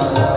감사합니다.